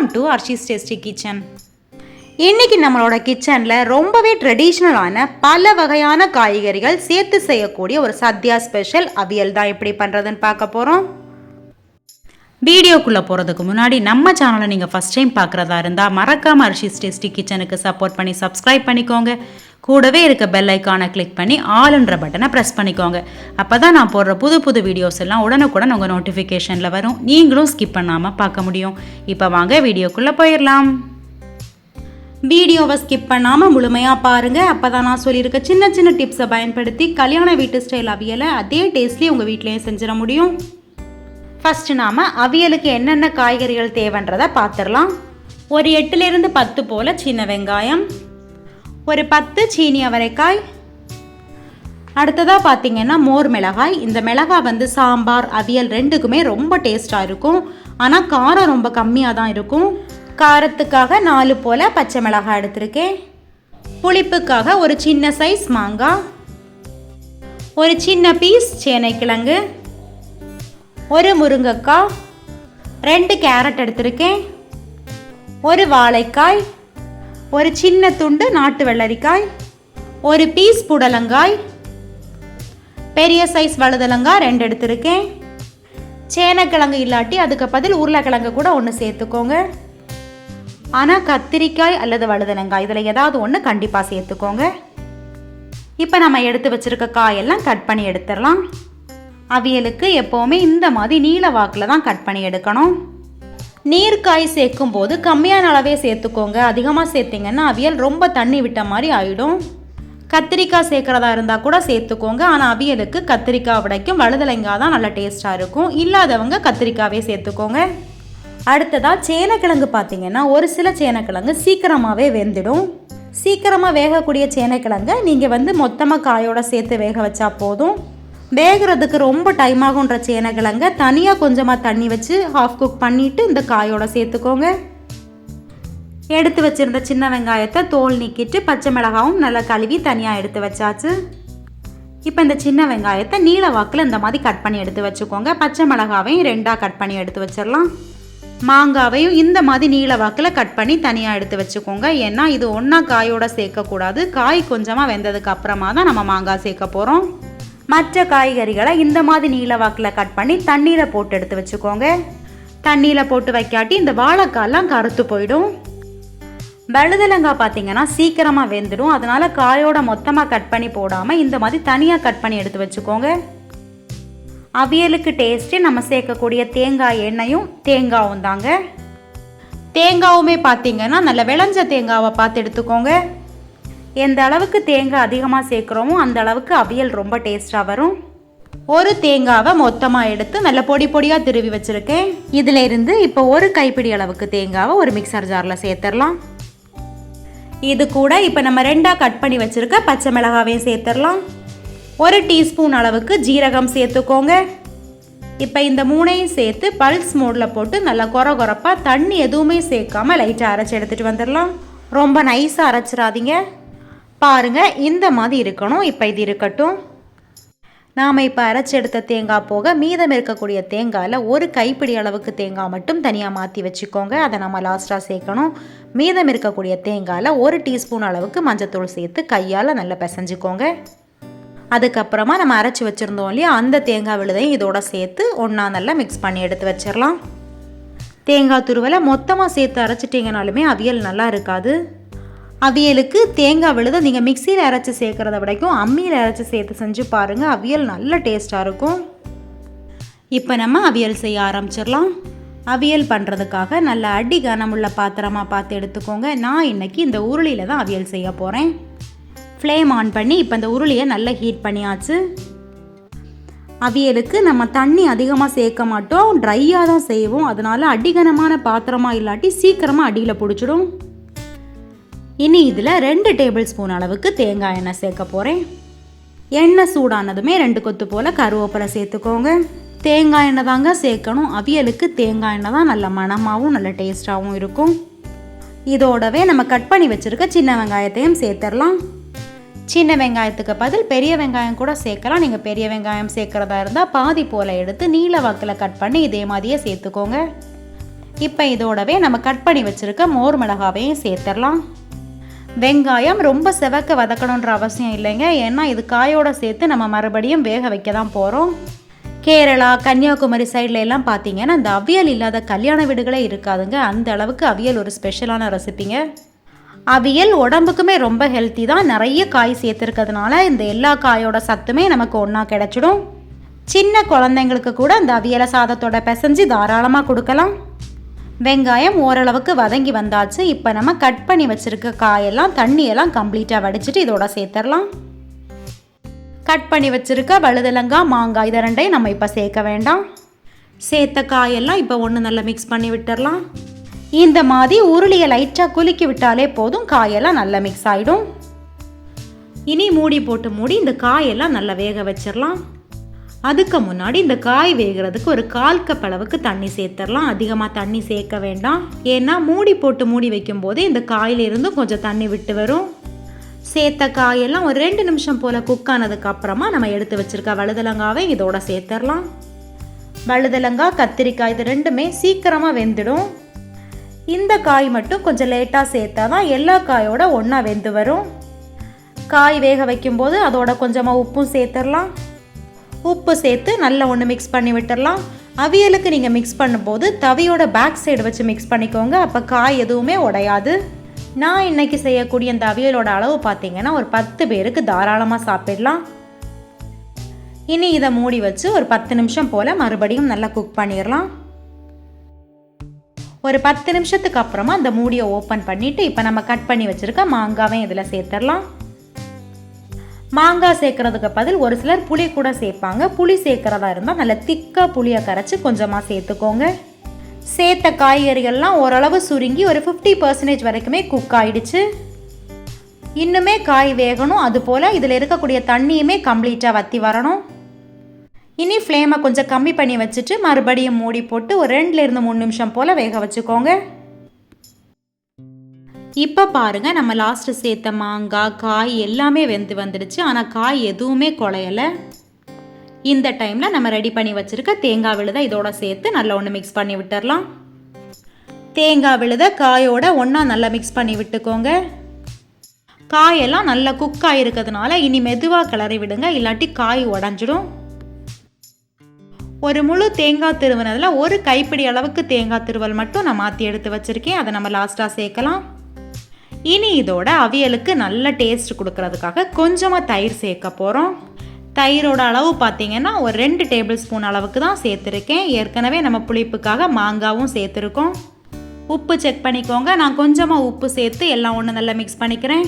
Welcome to Arshi's Tasty Kitchen இன்னைக்கு நம்மளோட கிச்சனில் ரொம்பவே ட்ரெடிஷ்னலான பல வகையான காய்கறிகள் சேர்த்து செய்யக்கூடிய ஒரு சத்யா ஸ்பெஷல் அவியல் தான் எப்படி பண்ணுறதுன்னு பார்க்க போகிறோம் வீடியோக்குள்ளே போகிறதுக்கு முன்னாடி நம்ம சேனலை நீங்கள் ஃபஸ்ட் டைம் பார்க்குறதா இருந்தால் மறக்காமல் அர்ஷிஸ் டேஸ்டி கிச்சனுக்கு சப்போர்ட் பண்ணி சப்ஸ்கிரைப் பண்ணிக்கோங்க. கூடவே இருக்க பெல் ஐக்கானை கிளிக் பண்ணி ஆளுன்ற பட்டனை ப்ரெஸ் பண்ணிக்கோங்க. அப்போ தான் நான் போடுற புது புது வீடியோஸ் எல்லாம் உடனுக்குடன் உங்கள் நோட்டிஃபிகேஷனில் வரும். நீங்களும் ஸ்கிப் பண்ணாமல் பார்க்க முடியும். இப்போ வாங்க வீடியோக்குள்ளே போயிடலாம் வீடியோவை ஸ்கிப் பண்ணாமல் முழுமையாக பாருங்கள் அப்போ தான் நான் சொல்லியிருக்க சின்ன சின்ன டிப்ஸை பயன்படுத்தி கல்யாண வீட்டு ஸ்டைல் அவியலை அதே டேஸ்ட்லேயே உங்கள் வீட்லேயும் செஞ்சிட முடியும். ஃபஸ்ட்டு நாம் அவியலுக்கு என்னென்ன காய்கறிகள் தேவைன்றதை பார்த்துடலாம். ஒரு எட்டுலேருந்து பத்து போல் சின்ன வெங்காயம். ஒரு பத்து சீனி அவரைக்காய். அடுத்ததாக பார்த்தீங்கன்னா மோர் மிளகாய். இந்த மிளகாய் வந்து சாம்பார் அவியல் ரெண்டுக்குமே ரொம்ப டேஸ்ட்டாக இருக்கும். ஆனால் காரம் ரொம்ப கம்மியாக தான் இருக்கும். காரத்துக்காக நாலு போல் பச்சை மிளகாய் எடுத்திருக்கேன். புளிப்புக்காக ஒரு சின்ன சைஸ் மாங்காய். ஒரு சின்ன பீஸ் சேனைக்கிழங்கு ஒரு முருங்கைக்காய். ரெண்டு கேரட் எடுத்திருக்கேன். ஒரு வாழைக்காய். ஒரு சின்ன துண்டு நாட்டு வெள்ளரிக்காய் ஒரு பீஸ் புடலங்காய் பெரிய சைஸ் வழுதலங்காய் ரெண்டு எடுத்திருக்கேன். சேனக்கிழங்கு இல்லாட்டி அதுக்கு பதில் உருளைக்கிழங்கு கூட ஒன்று சேர்த்துக்கோங்க. ஆனால் கத்திரிக்காய் அல்லது வழுதலங்காய் இதில் ஏதாவது ஒன்று கண்டிப்பாக சேர்த்துக்கோங்க. இப்போ நம்ம எடுத்து வச்சிருக்க காயெல்லாம் கட் பண்ணி எடுத்துடலாம். அவியலுக்கு எப்போவுமே இந்த மாதிரி நீல வாக்கில் தான் கட் பண்ணி எடுக்கணும். நீர் காய் சேர்க்கும் போது கம்மியான அளவே சேர்த்துக்கோங்க. அதிகமாக சேர்த்திங்கன்னா அவியல் ரொம்ப தண்ணி விட்ட மாதிரி ஆயிடும். கத்திரிக்காய் சேர்க்குறதா இருந்தால் கூட சேர்த்துக்கோங்க. ஆனால் அவியலுக்கு கத்திரிக்காய் விடைக்கும் வழுதலைங்காய் தான் நல்ல டேஸ்ட்டாக இருக்கும். இல்லாதவங்க கத்திரிக்காவே சேர்த்துக்கோங்க. அடுத்ததாக சேனக்கிழங்கு பார்த்தீங்கன்னா ஒரு சில சேனக்கிழங்கு சீக்கிரமாகவே வெந்துடும். சீக்கிரமாக வேகக்கூடிய சேனக்கிழங்கை நீங்கள் வந்து மொத்தமாக காயோட சேர்த்து வேக வச்சா போதும். வேகிறதுக்கு ரொம்ப டைம் ஆகுன்ற சேனக்கிழங்க தனியாக கொஞ்சமாக தண்ணி வச்சு ஹாஃப் குக் பண்ணிவிட்டு இந்த காயோட சேர்த்துக்கோங்க. எடுத்து வச்சிருந்த சின்ன வெங்காயத்தை தோல் நீக்கிட்டு பச்சை மிளகாவும் நல்லா கழுவி தனியாக எடுத்து வச்சாச்சு. இப்போ இந்த சின்ன வெங்காயத்தை நீல வாக்கில் இந்த மாதிரி கட் பண்ணி எடுத்து வச்சுக்கோங்க. பச்சை மிளகாவையும் ரெண்டாக கட் பண்ணி எடுத்து வச்சிடலாம் மாங்காவையும் இந்த மாதிரி நீல வாக்கில் கட் பண்ணி தனியாக எடுத்து வச்சுக்கோங்க. ஏன்னா இது ஒன்றா காயோட சேர்க்கக்கூடாது. காய் கொஞ்சமாக வெந்ததுக்கு அப்புறமா தான் நம்ம மாங்காய் சேர்க்க போகிறோம் மற்ற காய்கறிகளை இந்த மாதிரி நீல வாக்கில் கட் பண்ணி தண்ணீரை போட்டு எடுத்து வச்சுக்கோங்க. தண்ணியில் போட்டு வைக்காட்டி இந்த வாழைக்காயெல்லாம் கருத்து போயிடும். வழுதலங்காய் பார்த்தீங்கன்னா சீக்கிரமாக வெந்துடும். அதனால் காயோட மொத்தமாக கட் பண்ணி போடாமல் இந்த மாதிரி தனியாக கட் பண்ணி எடுத்து வச்சுக்கோங்க. அவியலுக்கு டேஸ்ட்டு நம்ம சேர்க்கக்கூடிய தேங்காய் எண்ணெயும் தேங்காவும் தாங்க. தேங்காவுமே பார்த்தீங்கன்னா நல்ல விளைஞ்ச தேங்காவை பார்த்து எடுத்துக்கோங்க. எந்த அளவுக்கு தேங்காய் அதிகமாக சேர்க்குறோமோ அந்த அளவுக்கு அவியல் ரொம்ப டேஸ்ட்டாக வரும். ஒரு தேங்காவை மொத்தமாக எடுத்து நல்ல பொடி பொடியாக திருவி வச்சுருக்கேன். இதில் இருந்து இப்போ ஒரு கைப்பிடி அளவுக்கு தேங்காவை ஒரு மிக்சர் ஜாரில் சேர்த்துடலாம் இது கூட இப்போ நம்ம ரெண்டாக கட் பண்ணி வச்சுருக்க பச்சை மிளகாவையும் சேர்த்துடலாம் ஒரு டீஸ்பூன் அளவுக்கு ஜீரகம் சேர்த்துக்கோங்க. இப்போ இந்த மூணையும் சேர்த்து பல்ஸ் மோடில் போட்டு நல்லா கொர கொரப்பாக தண்ணி எதுவுமே சேர்க்காம லைட்டாக அரைச்சி எடுத்துகிட்டு வந்துடலாம் ரொம்ப நைஸாக அரைச்சிடாதீங்க. பாருங்கள் இந்த மாதிரி இருக்கணும். இப்போ இது இருக்கட்டும். நாம் இப்போ அரைச்சி எடுத்த தேங்காய் போக மீதம் இருக்கக்கூடிய தேங்காயில் ஒரு கைப்பிடி அளவுக்கு தேங்காய் மட்டும் தனியாக மாற்றி வச்சுக்கோங்க. அதை நம்ம லாஸ்ட்டாக சேர்க்கணும். மீதம் இருக்கக்கூடிய தேங்காயில் ஒரு டீஸ்பூன் அளவுக்கு மஞ்சத்தூள் சேர்த்து கையால் நல்லா பிசைஞ்சுக்கோங்க. அதுக்கப்புறமா நம்ம அரைச்சி வச்சுருந்தோம் இல்லையா அந்த தேங்காய் விழுதையும் இதோட சேர்த்து ஒன்றா நல்லா மிக்ஸ் பண்ணி எடுத்து வச்சிடலாம் தேங்காய் துருவலை மொத்தமாக சேர்த்து அரைச்சிட்டிங்கனாலுமே அவியல் நல்லா இருக்காது. அவியலுக்கு தேங்காய் விழுதை நீங்கள் மிக்சியில் அரைச்சி சேர்க்குறத விடைக்கும் அம்மியில் அரைச்சி சேர்த்து செஞ்சு பாருங்கள் அவியல் நல்ல டேஸ்ட்டாக இருக்கும். இப்போ நம்ம அவியல் செய்ய ஆரம்பிச்சிடலாம். அவியல் பண்ணுறதுக்காக நல்ல அடி கனமுள்ள பாத்திரமாக பார்த்து எடுத்துக்கோங்க. நான் இன்றைக்கி இந்த உருளியில் தான் அவியல் செய்ய போகிறேன் ஃப்ளேம் ஆன் பண்ணி இப்போ இந்த உருளியை நல்லா ஹீட் பண்ணியாச்சு. அவியலுக்கு நம்ம தண்ணி அதிகமாக சேர்க்க மாட்டோம். ட்ரையாக தான் செய்வோம். அதனால் அடிகனமான பாத்திரமாக இல்லாட்டி சீக்கிரமாக அடியில் பிடிச்சிடும். இனி இதில் ரெண்டு டேபிள் ஸ்பூன் அளவுக்கு தேங்காய் எண்ணெய் சேர்க்க போகிறேன் எண்ணெய் சூடானதுமே ரெண்டு கொத்து போல் கருவேப்பிலை சேர்த்துக்கோங்க. தேங்காய் எண்ணெய் தாங்க சேர்க்கணும். அவியலுக்கு தேங்காய் எண்ணெய் தான் நல்ல மணமாகவும் நல்ல டேஸ்ட்டாகவும் இருக்கும். இதோடவே நம்ம கட் பண்ணி வச்சுருக்க சின்ன வெங்காயத்தையும் சேர்த்துடலாம் சின்ன வெங்காயத்துக்கு பதில் பெரிய வெங்காயம் கூட சேர்க்கலாம். நீங்கள் பெரிய வெங்காயம் சேர்க்குறதா இருந்தால் பாதி போல் எடுத்து நீல வாக்கில் கட் பண்ணி இதே மாதிரியே சேர்த்துக்கோங்க. இப்போ இதோடவே நம்ம கட் பண்ணி வச்சுருக்க மோர் மிளகாவையும் சேர்த்துடலாம் வெங்காயம் ரொம்ப செவக்க வதக்கணுன்ற அவசியம் இல்லைங்க. ஏன்னா இது காயோட சேர்த்து நம்ம மறுபடியும் வேக வைக்க தான் போகிறோம் கேரளா கன்னியாகுமரி சைடில் எல்லாம் பார்த்தீங்கன்னா இந்த அவியல் இல்லாத கல்யாண வீடுகளே இருக்காதுங்க. அந்த அளவுக்கு அவியல் ஒரு ஸ்பெஷலான ரெசிபிங்க அவியல் உடம்புக்குமே ரொம்ப ஹெல்த்தி தான். நிறைய காய் சேர்த்துருக்கிறதுனால இந்த எல்லா காயோட சத்துமே நமக்கு ஒன்றா கிடச்சிடும். சின்ன குழந்தைங்களுக்கு கூட இந்த அவியலை சாதத்தோட பிசைஞ்சு தாராளமாக கொடுக்கலாம். வெங்காயம் ஓரளவுக்கு வதங்கி வந்தாச்சு. இப்போ நம்ம கட் பண்ணி வச்சுருக்க காயெல்லாம் தண்ணியெல்லாம் கம்ப்ளீட்டாக வடிச்சிட்டு இதோட சேர்த்துடலாம் கட் பண்ணி வச்சுருக்க வழுதலங்காய் மாங்காய் இதை ரெண்டையும் நம்ம இப்போ சேர்க்க வேண்டாம். சேர்த்த காயெல்லாம் இப்போ ஒன்று நல்லா மிக்ஸ் பண்ணி விட்டுடலாம் இந்த மாதிரி உருளியை லைட்டாக குலுக்கி விட்டாலே போதும் காயெல்லாம் நல்லா மிக்ஸ் ஆகிடும் இனி மூடி போட்டு மூடி இந்த காயெல்லாம் நல்லா வேக வச்சிடலாம் அதுக்கு முன்னாடி இந்த காய் வேகிறதுக்கு ஒரு கால் கப் அளவுக்கு தண்ணி சேர்த்துடலாம் அதிகமாக தண்ணி சேர்க்க வேண்டாம். ஏன்னா மூடி போட்டு மூடி வைக்கும்போது இந்த காயிலிருந்தும் கொஞ்சம் தண்ணி விட்டு வரும். சேர்த்த காயெல்லாம் ஒரு ரெண்டு நிமிஷம் போல் குக் ஆனதுக்கு அப்புறமா நம்ம எடுத்து வச்சிருக்க வழுதலங்காவை இதோட சேர்த்துடலாம் வழுதலங்காய் கத்திரிக்காய் இது ரெண்டுமே சீக்கிரமாக வெந்துடும். இந்த காய் மட்டும் கொஞ்சம் லேட்டாக சேர்த்தா தான் எல்லா காயோட ஒன்றா வெந்து வரும். காய் வேக வைக்கும்போது அதோட கொஞ்சமாக உப்பும் சேர்த்துடலாம் உப்பு சேர்த்து நல்லா ஒன்று மிக்ஸ் பண்ணி விட்டுடலாம் அவியலுக்கு நீங்கள் மிக்ஸ் பண்ணும்போது தவியோட பேக் சைடு வச்சு மிக்ஸ் பண்ணிக்கோங்க. அப்போ காய் எதுவுமே உடையாது. நான் இன்னைக்கு செய்யக்கூடிய இந்த அவியலோட அளவு பார்த்தீங்கன்னா ஒரு பத்து பேருக்கு தாராளமாக சாப்பிடலாம். இனி இதை மூடி வச்சு ஒரு பத்து நிமிஷம் போல் மறுபடியும் நல்லா குக் பண்ணிடலாம் ஒரு பத்து நிமிஷத்துக்கு அப்புறமா அந்த மூடியை ஓப்பன் பண்ணிவிட்டு இப்போ நம்ம கட் பண்ணி வச்சுருக்க மாங்காவையும் இதில் சேர்த்துடலாம் மாங்காய் சேர்க்கறதுக்கு பதில் ஒரு சிலர் புளி கூட சேர்ப்பாங்க. புளி சேர்க்கறதா இருந்தால் நல்ல திக்காக புளியை கரைச்சி கொஞ்சமாக சேர்த்துக்கோங்க. சேர்த்த காய்கறிகள்லாம் ஓரளவு சுருங்கி ஒரு ஃபிஃப்டி பர்சன்டேஜ் வரைக்குமே குக் ஆயிடுச்சு. இன்னுமே காய் வேகணும். அதுபோல் இதில் இருக்கக்கூடிய தண்ணியுமே கம்ப்ளீட்டாக வற்றி வரணும். இனி ஃப்ளேமை கொஞ்சம் கம்மி பண்ணி வச்சுட்டு மறுபடியும் மூடி போட்டு ஒரு ரெண்டுலேருந்து மூணு நிமிஷம் போல் வேக வச்சுக்கோங்க. இப்போ பாருங்கள் நம்ம லாஸ்ட்டு சேர்த்த மாங்காய் காய் எல்லாமே வெந்து வந்துடுச்சு. ஆனால் காய் எதுவுமே குழையலை இந்த டைமில் நம்ம ரெடி பண்ணி வச்சுருக்க தேங்காய் விழுதை இதோட சேர்த்து நல்லா ஒன்று மிக்ஸ் பண்ணி விட்டுடலாம் தேங்காய் விழுதை காயோட ஒன்றா நல்லா மிக்ஸ் பண்ணி விட்டுக்கோங்க. காயெல்லாம் நல்லா குக் ஆகிருக்கிறதுனால இனி மெதுவாக கிளறி விடுங்க இல்லாட்டி காய் உடஞ்சிடும் ஒரு முழு தேங்காய் திருவினதில் ஒரு கைப்பிடி அளவுக்கு தேங்காய் திருவல் மட்டும் நான் மாற்றி எடுத்து வச்சுருக்கேன். அதை நம்ம லாஸ்ட்டாக சேர்க்கலாம். இனி இதோட அவியலுக்கு நல்ல டேஸ்ட் கொடுக்கறதுக்காக கொஞ்சமாக தயிர் சேர்க்க போகிறோம் தயிரோட அளவு பார்த்தீங்கன்னா ஒரு ரெண்டு டேபிள் ஸ்பூன் அளவுக்கு தான் சேர்த்துருக்கேன். ஏற்கனவே நம்ம புளிப்புக்காக மாங்காவும் சேர்த்துருக்கோம். உப்பு செக் பண்ணிக்கோங்க. நான் கொஞ்சமாக உப்பு சேர்த்து எல்லாம் ஒன்று நல்லா மிக்ஸ் பண்ணிக்கிறேன்.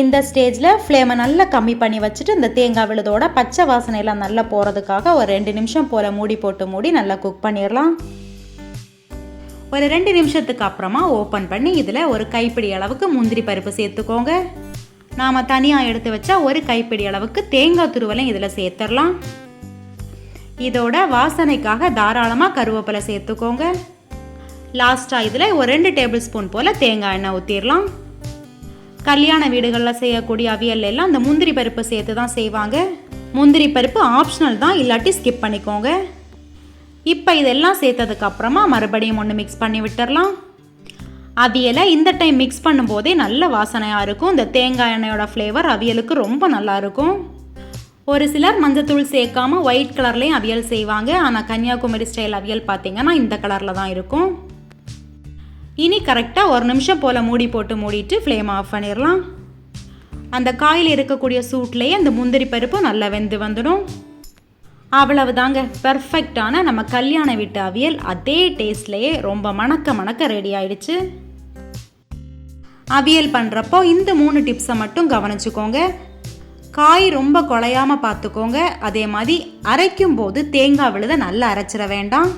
இந்த ஸ்டேஜில் ஃப்ளேமை நல்லா கம்மி பண்ணி வச்சுட்டு இந்த தேங்காய் விழுதோட பச்சை வாசனையெல்லாம் நல்லா போகிறதுக்காக ஒரு ரெண்டு நிமிஷம் போல் மூடி போட்டு மூடி நல்லா குக் பண்ணிடலாம். ஒரு ரெண்டு நிமிஷத்துக்கு அப்புறமா ஓப்பன் பண்ணி இதில் ஒரு கைப்பிடி அளவுக்கு முந்திரி பருப்பு சேர்த்துக்கோங்க. நாம் தனியாக எடுத்து வச்சா ஒரு கைப்பிடி அளவுக்கு தேங்காய் துருவலையும் இதில் சேர்த்துடலாம். இதோட வாசனைக்காக தாராளமாக கருவேப்பிலை சேர்த்துக்கோங்க. லாஸ்ட்டாக இதில் ஒரு ரெண்டு டேபிள் ஸ்பூன் போல் தேங்காய் எண்ணெய் ஊற்றிடலாம் கல்யாண வீடுகளில் செய்யக்கூடிய அவியல் எல்லாம் இந்த முந்திரி பருப்பு சேர்த்து தான் செய்வாங்க. முந்திரி பருப்பு ஆப்ஷனல் தான் இல்லாட்டி ஸ்கிப் பண்ணிக்கோங்க. இப்போ இதெல்லாம் சேர்த்ததுக்கு அப்புறமா மறுபடியும் ஒன்று மிக்ஸ் பண்ணி விட்டுடலாம் அவியலை இந்த டைம் மிக்ஸ் பண்ணும்போதே நல்ல வாசனையாக இருக்கும். இந்த தேங்காய் எண்ணெயோட ஃப்ளேவர் அவியலுக்கு ரொம்ப நல்லா இருக்கும். ஒரு சிலர் மஞ்சத்தூள் சேர்க்காம ஒயிட் கலர்லேயும் அவியல் செய்வாங்க. ஆனால் கன்னியாகுமரி ஸ்டைல் அவியல் பார்த்தீங்கன்னா இந்த கலரில் தான் இருக்கும். இனி கரெக்டாக ஒரு நிமிஷம் போல் மூடி போட்டு மூடிட்டு ஃப்ளேம் ஆஃப் பண்ணிடலாம் அந்த காயில் இருக்கக்கூடிய சூட்லேயே அந்த முந்திரி பருப்பு நல்லா வெந்து வந்துடும். அவ்வளவு தாங்க பர்ஃபெக்டான நம்ம கல்யாண வீட்டு அவியல் அதே டேஸ்ட்லேயே ரொம்ப மணக்க மணக்க ரெடி ஆயிடுச்சு. அவியல் பண்ணுறப்போ இந்த மூணு டிப்ஸை மட்டும் கவனிச்சுக்கோங்க. காய் ரொம்ப குலையாமல் பார்த்துக்கோங்க அதே மாதிரி அரைக்கும் போது தேங்காய் விழுத நல்லா அரைச்சிட வேண்டாம்.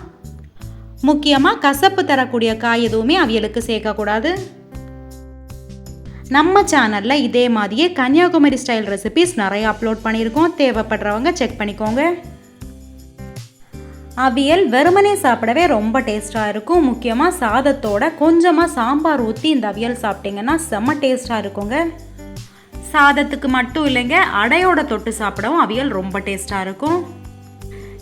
முக்கியமாக கசப்பு தரக்கூடிய காய் எதுவுமே அவியலுக்கு சேர்க்கக்கூடாது. நம்ம சேனலில் இதே மாதிரியே கன்னியாகுமரி ஸ்டைல் ரெசிபிஸ் நிறைய அப்லோட் பண்ணியிருக்கோம். தேவைப்படுறவங்க செக் பண்ணிக்கோங்க. அவியல் வெறுமனே சாப்பிடவே ரொம்ப டேஸ்ட்டாக இருக்கும். முக்கியமாக சாதத்தோட கொஞ்சமாக சாம்பார் ஊற்றி இந்த அவியல் சாப்பிட்டீங்கன்னா செம்ம டேஸ்ட்டாக இருக்குங்க. சாதத்துக்கு மட்டும் இல்லைங்க அடையோட தொட்டு சாப்பிடவும் அவியல் ரொம்ப டேஸ்ட்டாக இருக்கும்.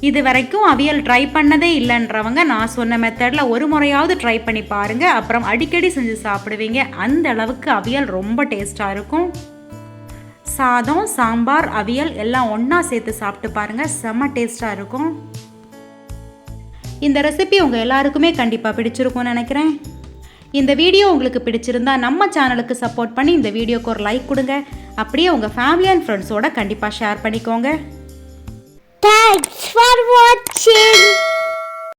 இது வரைக்கும் அவியல் ட்ரை பண்ணதே இல்லைன்றவங்க நான் சொன்ன மெத்தடில் ஒரு முறையாவது ட்ரை பண்ணி பாருங்கள் அப்புறம் அடிக்கடி செஞ்சு சாப்பிடுவீங்க. அந்த அளவுக்கு அவியல் ரொம்ப டேஸ்ட்டாக இருக்கும். சாதம் சாம்பார் அவியல் எல்லாம் ஒன்றா சேர்த்து சாப்பிட்டு பாருங்கள் செம்ம டேஸ்ட்டாக இருக்கும். இந்த ரெசிபி உங்கள் எல்லாருக்குமே கண்டிப்பாக பிடிச்சிருக்கும்னு நினைக்கிறேன். இந்த வீடியோ உங்களுக்கு பிடிச்சிருந்தா நம்ம சேனலுக்கு சப்போர்ட் பண்ணி இந்த வீடியோக்கு ஒரு லைக் கொடுங்க. அப்படியே உங்கள் ஃபேமிலி அண்ட் ஃப்ரெண்ட்ஸோட கண்டிப்பாக ஷேர் பண்ணிக்கோங்க. Thanks for watching.